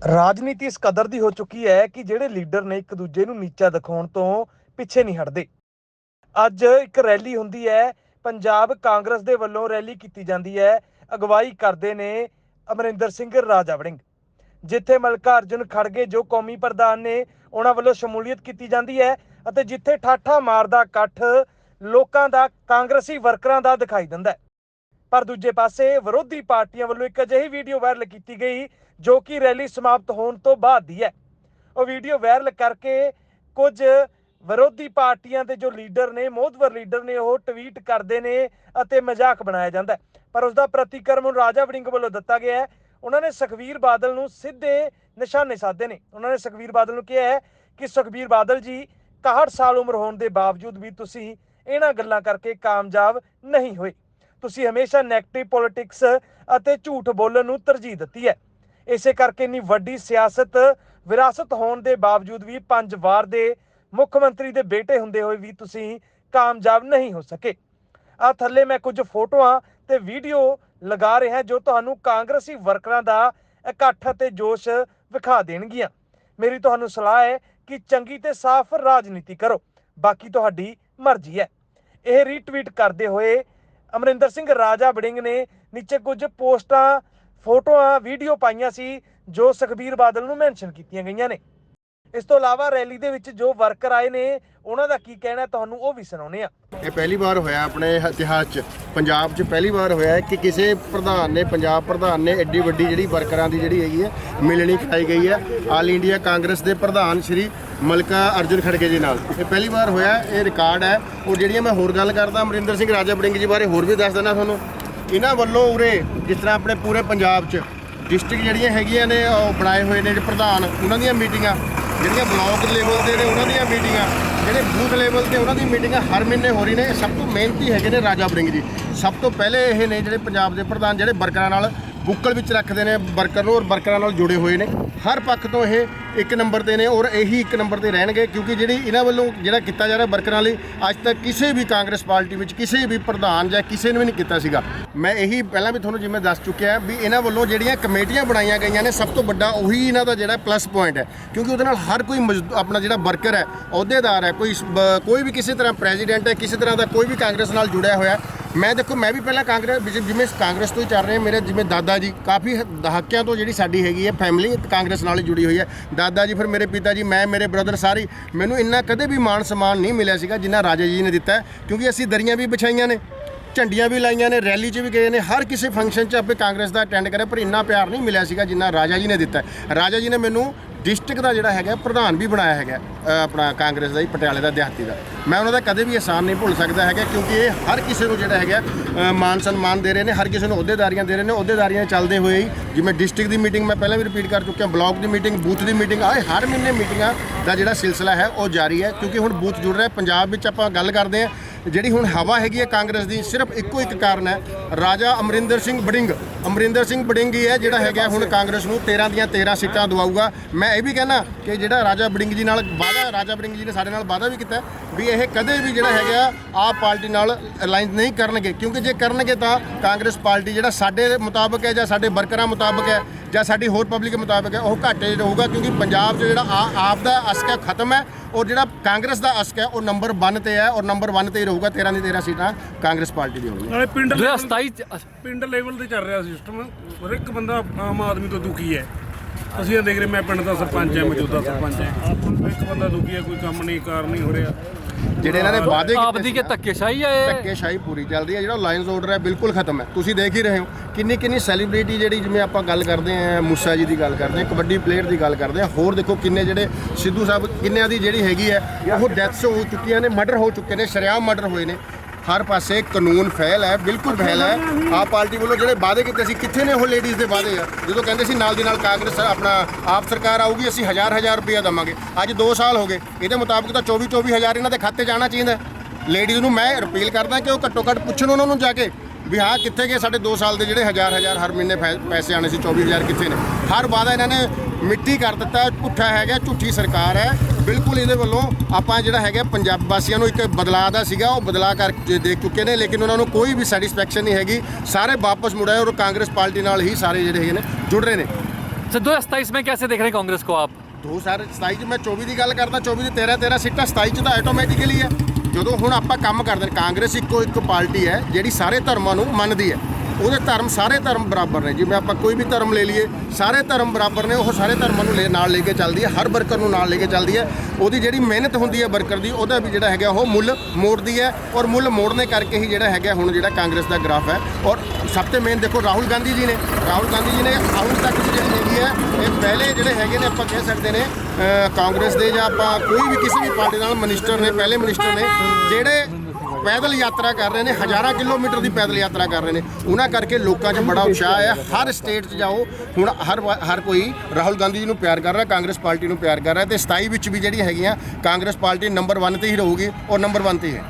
ਰਾਜਨੀਤੀ ਇਸ ਕਦਰ ਦੀ ਹੋ ਚੁੱਕੀ ਹੈ ਕਿ ਜਿਹੜੇ ਲੀਡਰ ਨੇ ਇੱਕ ਦੂਜੇ ਨੂੰ ਨੀਚਾ ਦਿਖਾਉਣ ਤੋਂ ਪਿੱਛੇ ਨਹੀਂ ਹਟਦੇ। ਅੱਜ ਇੱਕ ਰੈਲੀ ਹੁੰਦੀ ਹੈ, ਪੰਜਾਬ ਕਾਂਗਰਸ ਦੇ ਵੱਲੋਂ ਰੈਲੀ ਕੀਤੀ ਜਾਂਦੀ ਹੈ, ਅਗਵਾਈ ਕਰਦੇ ਨੇ ਅਮਰਿੰਦਰ ਸਿੰਘ ਰਾਜਾ ਵੜਿੰਗ ਜਿੱਥੇ ਮਲਕਾ ਅਰਜੁਨ ਖੜਗੇ, ਜੋ ਕੌਮੀ ਪ੍ਰਧਾਨ ਨੇ, ਉਹਨਾਂ ਵੱਲੋਂ ਸ਼ਮੂਲੀਅਤ ਕੀਤੀ ਜਾਂਦੀ ਹੈ ਅਤੇ ਜਿੱਥੇ ਠਾਠਾ ਮਾਰਦਾ ਇਕੱਠ, ਲੋਕਾਂ ਦਾ, ਕਾਂਗਰਸੀ ਵਰਕਰਾਂ ਦਾ ਦਿਖਾਈ ਦਿੰਦਾ ਹੈ। ਪਰ ਦੂਜੇ ਪਾਸੇ ਵਿਰੋਧੀ ਪਾਰਟੀਆਂ ਵੱਲੋਂ ਇੱਕ ਅਜਿਹੀ ਵੀਡੀਓ ਵਾਇਰਲ ਕੀਤੀ ਗਈ ਜੋ ਕਿ ਰੈਲੀ ਸਮਾਪਤ ਹੋਣ ਤੋਂ ਬਾਅਦ ਦੀ ਹੈ। ਉਹ ਵੀਡੀਓ ਵਾਇਰਲ ਕਰਕੇ ਕੁਝ ਵਿਰੋਧੀ ਪਾਰਟੀਆਂ ਦੇ ਜੋ ਲੀਡਰ ਨੇ ਮੋਹਤਵਰ ਲੀਡਰ ਨੇ, ਉਹ ਟਵੀਟ ਕਰਦੇ ਨੇ ਅਤੇ ਮਜ਼ਾਕ ਬਣਾਇਆ ਜਾਂਦਾ ਪਰ ਉਸ ਦਾ ਪ੍ਰਤੀਕਰਮ ਹੁਣ ਰਾਜਾ ਵੜਿੰਗ ਵੱਲੋਂ ਦਿੱਤਾ ਗਿਆ ਹੈ। ਉਹਨਾਂ ਨੇ ਸੁਖਬੀਰ ਬਾਦਲ ਨੂੰ ਸਿੱਧੇ ਨਿਸ਼ਾਨੇ ਸਾਧੇ ਨੇ। ਉਹਨਾਂ ਨੇ ਸੁਖਬੀਰ ਬਾਦਲ ਨੂੰ ਕਿਹਾ ਹੈ ਕਿ ਸੁਖਬੀਰ ਬਾਦਲ ਜੀ 61 ਸਾਲ ਉਮਰ ਹੋਣ ਦੇ ਬਾਵਜੂਦ ਵੀ ਤੁਸੀਂ ਇਹਨਾਂ ਗੱਲਾਂ ਕਰਕੇ ਕਾਮਯਾਬ ਨਹੀਂ ਹੋਏ। ਤੁਸੀਂ ਹਮੇਸ਼ਾ 네ਗੇਟਿਵ ਪੋਲਿਟਿਕਸ ਅਤੇ ਝੂਠ ਬੋਲਣ ਨੂੰ ਤਰਜੀਹ ਦਿੱਤੀ ਹੈ। ਇਸੇ ਕਰਕੇ ਇੰਨੀ ਵੱਡੀ ਸਿਆਸਤ ਵਿਰਾਸਤ ਹੋਣ ਦੇ ਬਾਵਜੂਦ ਵੀ ਪੰਜ ਵਾਰ ਦੇ ਮੁੱਖ ਮੰਤਰੀ ਦੇ ਬੇਟੇ ਹੁੰਦੇ ਹੋਏ ਵੀ ਤੁਸੀਂ ਕਾਮਯਾਬ ਨਹੀਂ ਹੋ ਸਕੇ। ਆ ਥੱਲੇ ਮੈਂ ਕੁਝ ਫੋਟੋਆਂ ਤੇ ਵੀਡੀਓ ਲਗਾ ਰਿਹਾ ਜੋ ਤੁਹਾਨੂੰ ਕਾਂਗਰਸੀ ਵਰਕਰਾਂ ਦਾ ਇਕੱਠ ਅਤੇ ਜੋਸ਼ ਵਿਖਾ ਦੇਣਗੀਆਂ। ਮੇਰੀ ਤੁਹਾਨੂੰ ਸਲਾਹ ਹੈ ਕਿ ਚੰਗੀ ਤੇ ਸਾਫ਼ ਰਾਜਨੀਤੀ ਕਰੋ। ਬਾਕੀ ਤੁਹਾਡੀ ਮਰਜ਼ੀ ਹੈ। ਇਹ ਰੀਟਵੀਟ ਕਰਦੇ ਹੋਏ ਅਮਰਿੰਦਰ ਸਿੰਘ ਰਾਜਾ ਬੜਿੰਗ ਨੇ ਨੀਚੇ ਕੁਝ ਪੋਸਟਾਂ ਫੋਟੋਆਂ, ਵੀਡੀਓ ਪਾਈਆਂ ਸੀ, ਜੋ ਸੁਖਬੀਰ ਬਾਦਲ ਨੂੰ ਮੈਂਸ਼ਨ ਕੀਤੀਆਂ ਗਈਆਂ ਨੇ। ਇਸ ਤੋਂ ਇਲਾਵਾ ਰੈਲੀ ਦੇ ਵਿੱਚ ਜੋ ਵਰਕਰ ਆਏ ਨੇ, ਉਹਨਾਂ ਦਾ ਕੀ ਕਹਿਣਾ ਤੁਹਾਨੂੰ ਉਹ ਵੀ ਸੁਣਾਉਣੇ ਆ ਇਹ ਪਹਿਲੀ ਵਾਰ ਹੋਇਆ ਆਪਣੇ ਇਤਿਹਾਸ 'ਚ। ਪੰਜਾਬ 'ਚ ਪਹਿਲੀ ਵਾਰ ਹੋਇਆ ਹੈ ਕਿ ਕਿਸੇ ਪ੍ਰਧਾਨ ਨੇ, ਪੰਜਾਬ ਪ੍ਰਧਾਨ ਨੇ ਐਡੀ ਵੱਡੀ ਜਿਹੜੀ ਵਰਕਰਾਂ ਦੀ ਜਿਹੜੀ ਹੈਗੀ ਹੈ, ਮਿਲਣੀ ਖਾਈ ਗਈ ਹੈ। ਆਲ ਇੰਡੀਆ ਕਾਂਗਰਸ ਦੇ ਪ੍ਰਧਾਨ ਸ਼੍ਰੀ ਮਲਕਾ ਅਰਜੁਨ ਖੜਗੇ ਜੀ ਨਾਲ। ਇਹ ਪਹਿਲੀ ਵਾਰ ਹੋਇਆ, ਇਹ ਰਿਕਾਰਡ ਹੈ। ਔਰ ਜਿਹੜੀਆਂ ਮੈਂ ਹੋਰ ਗੱਲ ਕਰਦਾ, ਅਮਰਿੰਦਰ ਸਿੰਘ ਰਾਜਾ ਬੜਿੰਗ ਜੀ ਬਾਰੇ ਹੋਰ ਵੀ ਦੱਸ ਦਿੰਦਾ ਤੁਹਾਨੂੰ। ਇਹਨਾਂ ਵੱਲੋਂ ਉਰੇ ਜਿਸ ਤਰ੍ਹਾਂ ਆਪਣੇ ਪੂਰੇ ਪੰਜਾਬ 'ਚ ਡਿਸਟ੍ਰਿਕਟ ਜਿਹੜੀਆਂ ਹੈਗੀਆਂ ਨੇ, ਉਹ ਬਣਾਏ ਹੋਏ ਨੇ ਜਿਹੜੇ ਪ੍ਰਧਾਨ, ਉਹਨਾਂ ਦੀਆਂ ਮੀਟਿੰਗਾਂ ਜਿਹੜੀਆਂ ਬਲਾਕ ਲੈਵਲ ਤੇ ਨੇ, ਉਹਨਾਂ ਦੀਆਂ ਮੀਟਿੰਗਾਂ ਜਿਹੜੇ ਬੂਥ ਲੈਵਲ ਤੇ ਉਹਨਾਂ ਦੀ ਮੀਟਿੰਗਾਂ ਹਰ ਮਹੀਨੇ ਹੋ ਰਹੀ ਨੇ। ਸਭ ਤੋਂ ਮਿਹਨਤੀ ਹੈਗੇ ਨੇ ਰਾਜਾ ਬੜਿੰਗ ਜੀ। ਸਭ ਤੋਂ ਪਹਿਲੇ ਇਹ ਨੇ ਜਿਹੜੇ ਪੰਜਾਬ ਦੇ ਪ੍ਰਧਾਨ, ਜਿਹੜੇ ਵਰਕਰਾਂ ਨਾਲ ਬੁੱਕਲ ਵਿੱਚ ਰੱਖਦੇ ਨੇ, ਵਰਕਰ ਨੂੰ ਔਰ ਵਰਕਰਾਂ ਨਾਲ ਜੁੜੇ ਹੋਏ ਨੇ। ਹਰ ਪੱਖ ਤੋਂ ਇਹ ਇੱਕ ਨੰਬਰ ਤੇ ਨੇ ਔਰ ਇਹੀ ਇੱਕ ਨੰਬਰ ਤੇ ਰਹਿਣਗੇ, ਕਿਉਂਕਿ ਜਿਹੜੀ ਇਹਨਾਂ ਵੱਲੋਂ ਜਿਹੜਾ ਕੀਤਾ ਜਾ ਰਿਹਾ ਵਰਕਰਾਂ ਲਈ, ਅੱਜ ਤੱਕ ਕਿਸੇ ਵੀ ਕਾਂਗਰਸ ਪਾਰਟੀ ਵਿੱਚ ਕਿਸੇ ਵੀ ਪ੍ਰਧਾਨ ਜਾਂ ਕਿਸੇ ਨੇ ਵੀ ਨਹੀਂ ਕੀਤਾ ਸੀਗਾ। ਮੈਂ ਇਹੀ ਪਹਿਲਾਂ ਵੀ ਤੁਹਾਨੂੰ ਜਿਵੇਂ ਦੱਸ ਚੁੱਕਿਆ ਵੀ ਇਹਨਾਂ ਵੱਲੋਂ ਜਿਹੜੀਆਂ ਕਮੇਟੀਆਂ ਬਣਾਈਆਂ ਗਈਆਂ ਨੇ, ਸਭ ਤੋਂ ਵੱਡਾ ਉਹੀ ਇਹਨਾਂ ਦਾ ਜਿਹੜਾ ਪਲੱਸ ਪੁਆਇੰਟ ਹੈ। ਕਿਉਂਕਿ ਉਹਦੇ ਨਾਲ ਹਰ ਕੋਈ ਮਜ਼ਦੂ- ਆਪਣਾ ਜਿਹੜਾ ਵਰਕਰ ਹੈ, ਅਹੁਦੇਦਾਰ ਹੈ, ਕੋਈ ਕੋਈ ਵੀ ਕਿਸੇ ਤਰ੍ਹਾਂ ਪ੍ਰੈਜ਼ੀਡੈਂਟ ਹੈ, ਕਿਸੇ ਤਰ੍ਹਾਂ ਦਾ ਕੋਈ ਵੀ ਕਾਂਗਰਸ ਨਾਲ ਜੁੜਿਆ ਹੋਇਆ ਮੈਂ ਦੇਖੋ, ਮੈਂ ਵੀ ਪਹਿਲਾਂ ਕਾਂਗਰਸ ਜਿਵੇਂ ਕਾਂਗਰਸ ਤੋਂ ਹੀ ਚੱਲ ਰਹੇ ਮੇਰੇ ਜਿਵੇਂ ਦਾਦਾ ਜੀ, ਕਾਫੀ ਹ- ਦਹਾਕਿਆਂ ਤੋਂ ਜਿਹੜੀ ਸਾਡੀ ਹੈਗੀ ਹੈ ਫੈਮਿਲੀ ਕਾਂਗਰਸ ਨਾਲ ਹੀ ਜੁੜੀ ਹੋਈ ਹੈ ਦਾਦਾ ਜੀ, ਫਿਰ ਮੇਰੇ ਪਿਤਾ ਜੀ, ਮੈਂ, ਮੇਰੇ ਬ੍ਰਦਰ ਸਾਰੀ, ਮੈਨੂੰ ਇੰਨਾ ਕਦੇ ਵੀ ਮਾਣ ਸਨਮਾਨ ਨਹੀਂ ਮਿਲਿਆ ਸੀਗਾ ਜਿੰਨਾ ਰਾਜਾ ਜੀ ਨੇ ਦਿੱਤਾ, ਕਿਉਂਕਿ ਅਸੀਂ ਦਰੀਆਂ ਵੀ ਵਿਛਾਈਆਂ ਨੇ, ਝੰਡੀਆਂ ਵੀ ਲਾਈਆਂ ਨੇ, ਰੈਲੀ 'ਚ ਵੀ ਗਏ ਨੇ, ਹਰ ਕਿਸੇ ਫੰਕਸ਼ਨ 'ਚ ਆਪੇ ਕਾਂਗਰਸ ਦਾ ਅਟੈਂਡ ਕਰਿਆ, ਪਰ ਇੰਨਾ ਪਿਆਰ ਨਹੀਂ ਮਿਲਿਆ ਸੀਗਾ ਜਿੰਨਾ ਰਾਜਾ ਜੀ ਨੇ ਦਿੱਤਾ। ਰਾਜਾ ਜੀ ਨੇ ਮੈਨੂੰ ਡਿਸਟ੍ਰਿਕਟ ਦਾ ਜਿਹੜਾ ਹੈਗਾ ਪ੍ਰਧਾਨ ਵੀ ਬਣਾਇਆ ਹੈਗਾ ਆਪਣਾ ਕਾਂਗਰਸ ਦਾ ਹੀ ਪਟਿਆਲੇ ਦਾ ਦਿਹਾਤੀ ਦਾ। ਮੈਂ ਉਹਨਾਂ ਦਾ ਕਦੇ ਵੀ ਅਹਿਸਾਨ ਨਹੀਂ ਭੁੱਲ ਸਕਦਾ ਹੈਗਾ ਕਿਉਂਕਿ ਇਹ ਹਰ ਕਿਸੇ ਨੂੰ ਜਿਹੜਾ ਹੈਗਾ ਅ, ਮਾਨ ਸਨਮਾਨ ਦੇ ਰਹੇ ਨੇ ਹਰ ਕਿਸੇ ਨੂੰ ਅਹੁਦੇਦਾਰੀਆਂ ਦੇ ਰਹੇ ਨੇ ਅਹੁਦੇਦਾਰੀਆਂ ਚੱਲਦੇ ਹੋਏ ਹੀ ਜਿਵੇਂ ਡਿਸਟ੍ਰਿਕਟ ਦੀ ਮੀਟਿੰਗ ਮੈਂ ਪਹਿਲਾਂ ਵੀ ਰਿਪੀਟ ਕਰ ਚੁੱਕਿਆ ਬਲਾਕ ਦੀ ਮੀਟਿੰਗ ਬੂਥ ਦੀ ਮੀਟਿੰਗ ਆਏ ਹਰ ਮਹੀਨੇ ਮੀਟਿੰਗਾਂ ਦਾ ਜਿਹੜਾ ਸਿਲਸਿਲਾ ਹੈ ਉਹ ਜਾਰੀ ਹੈ ਕਿਉਂਕਿ ਹੁਣ ਬੂਥ ਜੁੜ ਰਿਹਾ ਪੰਜਾਬ ਵਿੱਚ ਆਪਾਂ ਗੱਲ ਕਰਦੇ ਹਾਂ ਜਿਹੜੀ ਹੁਣ ਹਵਾ ਹੈਗੀ ਹੈ ਕਾਂਗਰਸ ਦੀ, ਸਿਰਫ ਇੱਕੋ ਇੱਕ ਕਾਰਨ ਹੈ, ਰਾਜਾ ਅਮਰਿੰਦਰ ਸਿੰਘ ਬੜਿੰਗ ਅਮਰਿੰਦਰ ਸਿੰਘ ਬੜਿੰਗ ਹੀ ਹੈ ਜਿਹੜਾ ਹੈਗਾ ਹੁਣ ਕਾਂਗਰਸ ਨੂੰ 13 ਦੀਆਂ 13 ਸੀਟਾਂ ਦਵਾਊਗਾ। ਮੈਂ ਇਹ ਵੀ ਕਹਿਣਾ ਕਿ ਜਿਹੜਾ ਰਾਜਾ ਬੜਿੰਗ ਜੀ ਨਾਲ ਵਾਅਦਾ, ਰਾਜਾ ਬੜਿੰਗ ਜੀ ਨੇ ਸਾਡੇ ਨਾਲ ਵਾਅਦਾ ਵੀ ਕੀਤਾ ਵੀ ਇਹ ਕਦੇ ਵੀ ਜਿਹੜਾ ਹੈਗਾ ਆਪ ਪਾਰਟੀ ਨਾਲ ਅਲਾਈਨ ਨਹੀਂ ਕਰਨਗੇ। ਕਿਉਂਕਿ ਜੇ ਕਰਨਗੇ ਤਾਂ ਕਾਂਗਰਸ ਪਾਰਟੀ ਜਿਹੜਾ ਸਾਡੇ ਮੁਤਾਬਕ ਹੈ ਜਾਂ ਸਾਡੇ ਵਰਕਰਾਂ ਮੁਤਾਬਕ ਹੈ ਜਾਂ ਸਾਡੀ ਹੋਰ ਪਬਲਿਕ ਮੁਤਾਬਕ ਹੈ ਉਹ ਘਾਟੇ 'ਚ ਰਹੂਗਾ ਕਿਉਂਕਿ ਪੰਜਾਬ 'ਚ ਜਿਹੜਾ ਆ- ਆਪ ਦਾ ਅਸਕ ਹੈ ਖਤਮ ਹੈ ਔਰ ਜਿਹੜਾ ਕਾਂਗਰਸ ਦਾ ਅਸਕ ਹੈ ਉਹ ਨੰਬਰ 1 ਤੇ ਹੈ ਔਰ ਨੰਬਰ 1 ਤੇ ਹੀ ਰਹੂਗਾ 13 ਦੀ 13 ਸੀਟਾਂ ਕਾਂਗਰਸ ਪਾਰਟੀ ਦੀ ਹੋਣਗੀਆਂ। ਨਾਲੇ ਪਿੰਡ level- 2027 ਚ- ਪਿੰਡ ਲੈਵਲ ਤੇ ਚੱਲ ਰਿਹਾ ਸਿਸਟਮ ਹਰ ਇੱਕ ਬੰਦਾ ਆਮ ਆਦਮੀ ਤੋਂ ਦੁਖੀ ਹੈ। ਅਸੀਂ ਇਹ ਦੇਖ ਰਹੇ ਮੈਂ ਪਿੰਡ ਦਾ ਸਰਪੰਚ ਹਾਂ ਮੌਜੂਦਾ ਸਰਪੰਚ ਹਾਂ। ਇੱਕ ਬੰਦਾ ਦੁਖੀ ਹੈ ਕੋਈ ਕੰਮ ਨਹੀਂ ਕਾਰ ਨਹੀਂ ਹੋ ਰਿਹਾ। ਜਿਹੜੇ ਇਹਨਾਂ ਨੇ ਵਾਅਦੇ ਕੀਤੇ ਦੀ ਸੀ ਕਿ ਧੱਕੇਸ਼ਾਹੀ ਹੈ ਇਹ? ਧੱਕੇਸ਼ਾਹੀ ਪੂਰੀ ਚੱਲਦੀ ਹੈ ਜਿਹੜਾ ਲਾਇਨਸ ਆਰਡਰ ਹੈ ਬਿਲਕੁਲ ਖਤਮ ਹੈ ਤੁਸੀਂ ਦੇਖ ਹੀ ਰਹੇ ਹੋ ਕਿੰਨੀ ਕਿੰਨੀ ਸੈਲੀਬ੍ਰਿਟੀ ਜਿਹੜੀ ਜਿਵੇਂ ਆਪਾਂ ਗੱਲ ਕਰਦੇ ਹਾਂ ਮੂਸਾ ਜੀ ਦੀ ਗੱਲ ਕਰਦੇ ਹਾਂ ਕਬੱਡੀ ਪਲੇਅਰ ਦੀ ਗੱਲ ਕਰਦੇ ਹਾਂ ਹੋਰ ਦੇਖੋ ਕਿੰਨੇ ਜਿਹੜੇ ਸਿੱਧੂ ਸਾਹਿਬ ਕਿੰਨਿਆਂ ਦੀ ਜਿਹੜੀ ਹੈਗੀ ਹੈ ਉਹ ਡੈਥਸ ਹੋ ਚੁੱਕੀਆਂ ਨੇ ਮਰਡਰ ਹੋ ਚੁੱਕੇ ਨੇ ਸ਼ਰੇਆਮ ਮਰਡਰ ਹੋਏ ਨੇ। ਹਰ ਪਾਸੇ ਕਾਨੂੰਨ ਫੈਲ ਹੈ, ਬਿਲਕੁਲ ਫੈਲ ਹੈ। ਆਪ ਪਾਰਟੀ ਵੱਲੋਂ ਜਿਹੜੇ ਵਾਅਦੇ ਕੀਤੇ ਸੀ, ਕਿੱਥੇ ਨੇ ਉਹ ਲੇਡੀਜ਼ ਦੇ ਵਾਅਦੇ ਆ? ਜਦੋਂ ਕਹਿੰਦੇ ਸੀ ਨਾਲ ਦੀ ਨਾਲ ਕਾਂਗਰਸ, ਆਪਣਾ ਆਪ ਸਰਕਾਰ ਆਊਗੀ, ਅਸੀਂ ਹਜ਼ਾਰ ਹਜ਼ਾਰ ਰੁਪਇਆ ਦਵਾਂਗੇ। ਅੱਜ 2 ਸਾਲ ਹੋ ਗਏ। ਇਹਦੇ ਮੁਤਾਬਕ ਤਾਂ 24 24 ਹਜ਼ਾਰ ਇਹਨਾਂ ਦੇ ਖਾਤੇ ਜਾਣਾ ਚਾਹੀਦਾ ਲੇਡੀਜ਼ ਨੂੰ ਮੈਂ ਅਪੀਲ ਕਰਦਾ ਕਿ ਉਹ ਘੱਟੋ ਘੱਟ ਪੁੱਛਣ ਉਹਨਾਂ ਨੂੰ ਜਾ ਕੇ ਵੀ ਹਾਂ, ਕਿੱਥੇ ਗਏ ਸਾਡੇ 2 ਸਾਲ ਦੇ ਜਿਹੜੇ ਹਜ਼ਾਰ ਹਜ਼ਾਰ ਹਰ ਮਹੀਨੇ ਫੈ- ਪੈਸੇ ਆਣੇ ਸੀ 24000 ਕਿੱਥੇ ਨੇ। ਹਰ ਵਾਅਦਾ ਇਹਨਾਂ ਨੇ ਮਿੱਟੀ ਕਰ ਦਿੱਤਾ ਪੁੱਠਾ ਹੈਗਾ, ਝੂਠੀ ਸਰਕਾਰ ਹੈ। ਬਿਲਕੁਲ ਇਹਦੇ ਵੱਲੋਂ ਆਪਾਂ ਜਿਹੜਾ ਹੈਗਾ ਪੰਜਾਬ ਵਾਸੀਆਂ ਨੂੰ ਇੱਕ ਬਦਲਾਅ ਦਾ ਸੀਗਾ ਉਹ ਬਦਲਾਅ ਕਰ ਦੇਖ ਚੁੱਕੇ ਨੇ ਲੇਕਿਨ ਉਹਨਾਂ ਨੂੰ ਕੋਈ ਵੀ ਸੈਟੀਸਫੈਕਸ਼ਨ ਨਹੀਂ ਹੈਗੀ ਸਾਰੇ ਵਾਪਸ ਮੁੜ ਆਏ ਔਰ ਕਾਂਗਰਸ ਪਾਰਟੀ ਨਾਲ ਹੀ ਸਾਰੇ ਜਿਹੜੇ ਹੈਗੇ ਨੇ ਜੁੜ ਰਹੇ ਨੇ सर दो हज़ार सताईस में कैसे देख रहे हैं कांग्रेस को आप 2027 ਚ ਮੈਂ 24 ਦੀ ਗੱਲ ਕਰਦਾ 24 ਦੀ 13 13 ਸੀਟਾਂ 27 ਚ ਤਾਂ ਆਟੋਮੈਟਿਕਲੀ ਹੈ ਜਦੋਂ ਹੁਣ ਆਪਾਂ ਕੰਮ ਕਰਦੇ ਨੇ ਕਾਂਗਰਸ ਇੱਕੋ ਇੱਕ ਪਾਰਟੀ ਹੈ ਜਿਹੜੀ ਸਾਰੇ ਧਰਮਾਂ ਨੂੰ ਮੰਨਦੀ ਹੈ ਉਹਦੇ ਧਰਮ ਸਾਰੇ ਧਰਮ ਬਰਾਬਰ ਨੇ। ਜਿਵੇਂ ਆਪਾਂ ਕੋਈ ਵੀ ਧਰਮ ਲੈ ਲਈਏ, ਸਾਰੇ ਧਰਮ ਬਰਾਬਰ ਨੇ, ਉਹ ਸਾਰੇ ਧਰਮਾਂ ਨੂੰ ਲੈ- ਨਾਲ ਲੈ ਕੇ ਚੱਲਦੀ ਹੈ, ਹਰ ਵਰਕਰ ਨੂੰ ਨਾਲ ਲੈ ਕੇ ਚੱਲਦੀ ਹੈ। ਉਹਦੀ ਜਿਹੜੀ ਮਿਹਨਤ ਹੁੰਦੀ ਹੈ ਵਰਕਰ ਦੀ, ਉਹਦਾ ਵੀ ਜਿਹੜਾ ਹੈਗਾ ਉਹ ਮੁੱਲ ਮੋੜਦੀ ਹੈ ਔਰ ਮੁੱਲ ਮੋੜਨੇ ਕਰਕੇ ਹੀ ਜਿਹੜਾ ਹੈਗਾ ਹੁਣ ਜਿਹੜਾ ਕਾਂਗਰਸ ਦਾ ਗ੍ਰਾਫ ਹੈ। ਔਰ ਸਭ ਤੋਂ ਮੇਨ ਦੇਖੋ ਰਾਹੁਲ ਗਾਂਧੀ ਜੀ ਨੇ। ਰਾਹੁਲ ਗਾਂਧੀ ਜੀ ਨੇ ਹੁਣ ਤੱਕ ਜਿਹੜੀ ਹੈਗੀ ਹੈ, ਇਹ ਪਹਿਲੇ ਜਿਹੜੇ ਹੈਗੇ ਨੇ ਆਪਾਂ ਕਹਿ ਸਕਦੇ ਨੇ ਕਾਂਗਰਸ ਦੇ ਜਾਂ ਆਪਾਂ ਕੋਈ ਵੀ ਕਿਸੇ ਵੀ ਪਾਰਟੀ ਨਾਲ ਮਿਨਿਸਟਰ ਨੇ, ਪਹਿਲੇ ਮਿਨਿਸਟਰ ਨੇ, ਜਿਹੜੇ ਪੈਦਲ ਯਾਤਰਾ ਕਰ ਰਹੇ ਨੇ, ਹਜ਼ਾਰਾਂ ਕਿਲੋਮੀਟਰ ਦੀ ਪੈਦਲ ਯਾਤਰਾ ਕਰ ਰਹੇ ਨੇ। ਉਹਨਾਂ ਕਰਕੇ ਲੋਕਾਂ 'ਚ ਬੜਾ ਉਤਸ਼ਾਹ ਹੈ ਹਰ ਸਟੇਟ 'ਚ ਜਾਓ। ਹੁਣ ਹਰ ਵਾ- ਹਰ ਕੋਈ ਰਾਹੁਲ ਗਾਂਧੀ ਜੀ ਨੂੰ ਪਿਆਰ ਕਰ ਰਿਹਾ, ਕਾਂਗਰਸ ਪਾਰਟੀ ਨੂੰ ਪਿਆਰ ਕਰ ਰਿਹਾ ਤੇ 27 ਵਿੱਚ ਵੀ ਜਿਹੜੀਆਂ ਹੈਗੀਆਂ, ਕਾਂਗਰਸ ਪਾਰਟੀ ਨੰਬਰ 1 ਤੇ ਹੀ ਰਹੂਗੀ ਔਰ ਨੰਬਰ 1 ਤੇ ਹੀ ਹੈ।